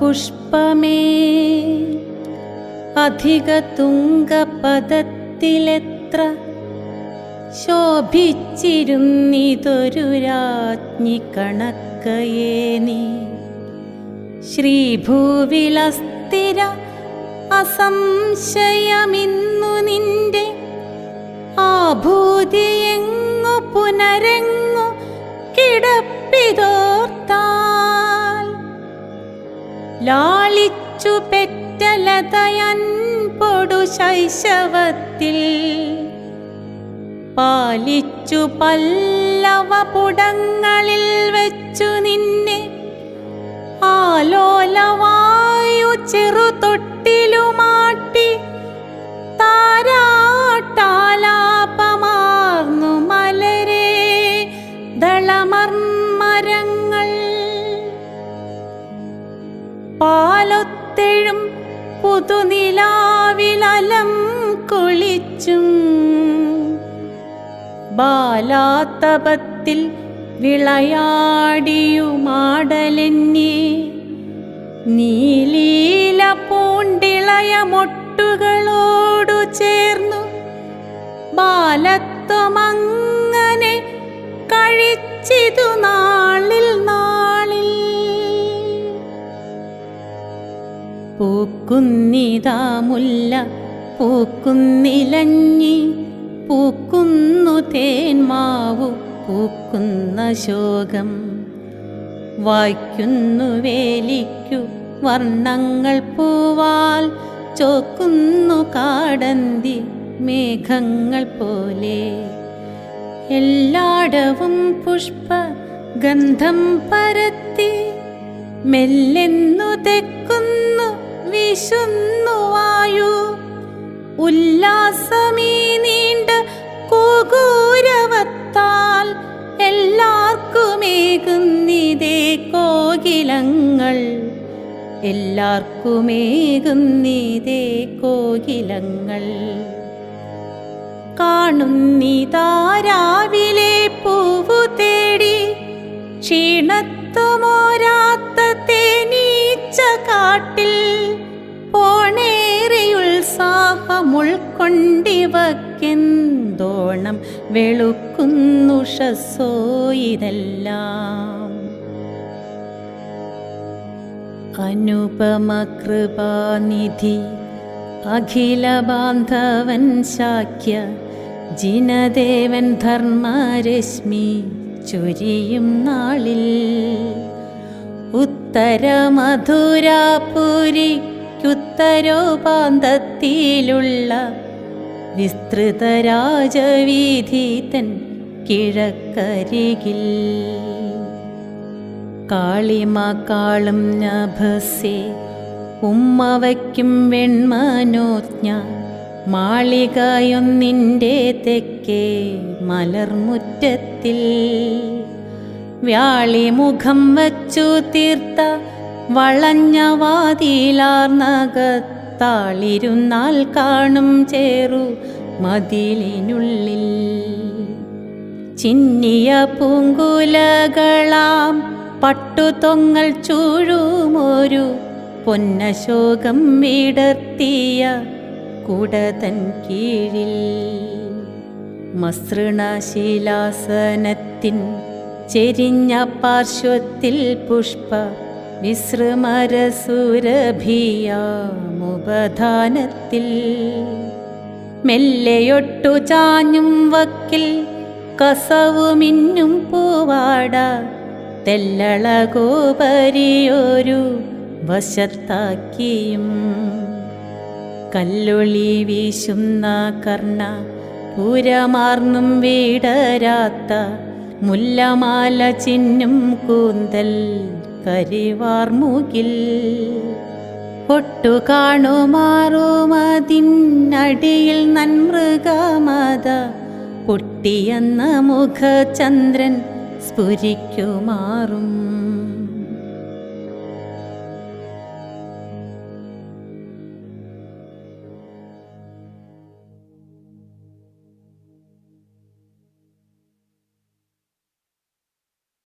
പുഷ്പമേ അധിക തുംഗപദത്തിലെത്ര ശോഭിച്ചിരുന്നിതൊരു രാജ്ഞി കണക്കയേ നീ. ശ്രീഭൂവിലസ്ഥിര അസംശയമിന്നു നിന്റെ ആഭൂതിയെങ്ങു പുനരെങ്ങു കിടപ്പിതോർത്താൽ ലാളിച്ചു പെറ്റലതയൻ പൊടു ശൈശവത്തിൽ. പാലിച്ചു പല്ലവ പുടങ്ങളിൽ വെച്ചു നിന്നെ. ആലോലവായു ചെറുതൊട്ടിലുമാട്ടി പാലൊത്തെഴും പുതുനിലാവിലലം കുളിച്ചും. ബാലാത്തപത്തിൽ വിളയാടിയുമാടലെന്നെ നീലീല പൂണ്ടിളയ മൊട്ടുകളോടു ചേർന്നു ബാലത്വമങ്ങനെ കഴിച്ചിതു നാളിൽ പൂക്കുന്നിതാ മുല്ല പൂക്കുന്നിലഞ്ഞി പൂക്കുന്നു തേന്മാവു പൂക്കുന്ന ശോകം. വായിക്കുന്നു വേലിക്കു വർണങ്ങൾ പൂവാൽ ചോക്കുന്നു കാടന്തി മേഘങ്ങൾ പോലെ. എല്ലാടവും പുഷ്പ ഗന്ധം പരത്തി മെല്ലെന്നു തെക്കുന്നു വിശുന്നു വായു ഉല്ലാസമീ നീണ്ട കൂകൂരവത്താൽ എല്ലാവർക്കുമേകുന്നിതേ കോകിലങ്ങൾ. എല്ലാവർക്കുമേകുന്നിതേ കോകിലങ്ങൾ. കാണുന്നിതാ രാവിലെ പൂവു തേടി ക്ഷീണത്തുമോരാത്ത തേനീച്ച കാട്ടിൽ. പോണേറിയുത്സാഹമുൾക്കൊണ്ടിവക്കെന്തോണം വെളുക്കുന്നുഷസ്സോ ഇതെല്ലാം അനുപമ കൃപാനിധി അഖില ബാന്ധവൻ ശാക്യ ജിനദേവൻ ധർമ്മരശ്മി ചുരിയും നാളിൽ. ഉത്തര മധുരാപുരിക്കുത്തരോപാന്തത്തിലുള്ള വിസ്തൃത രാജവീഥി തൻ കിഴക്കരികിൽ. കാളിമാക്കാളും നഭസേ ഉമ്മവയ്ക്കും വെൺമനോജ്ഞ മാളികയൊന്നിന്റെ തെക്കേ മലർമുറ്റത്തിൽ. വ്യാളിമുഖം വച്ചു തീർത്ത വളഞ്ഞ വാതിലാർന്നകത്താളിരുന്നാൽ കാണും ചേറു മതിലിനുള്ളിൽ. ചിന്നിയ പൂങ്കുലകളാം പട്ടുതൊങ്ങൽ ചൂഴുമൊരു പൊന്നശോകം വിടർത്തിയ കുടതൻ കീഴിൽ. മസൃണശീലാസനത്തിൻ ചെരിഞ്ഞ പാർശ്വത്തിൽ പുഷ്പ വിശ്രമരസുരഭിയാമുപധാനത്തിൽ മെല്ലെയൊട്ടു ചാഞ്ഞും വക്കിൽ കസവുമിന്നും പൂവാട തെല്ലളകോപരിയൊരു വശത്താക്കിയും കല്ലൊളി വീശുന്ന കർണ പൂരമാർന്നും വീടരാത്ത മുല്ലമാല ചിന്നും കൂന്തൽ കരിവാർമുകിൽ ഒട്ടു കാണുമാറുമതിനടിയിൽ നന്മൃഗമത പൊട്ടിയെന്ന മുഖചന്ദ്രൻ സ്ഫുരിക്കുമാറും.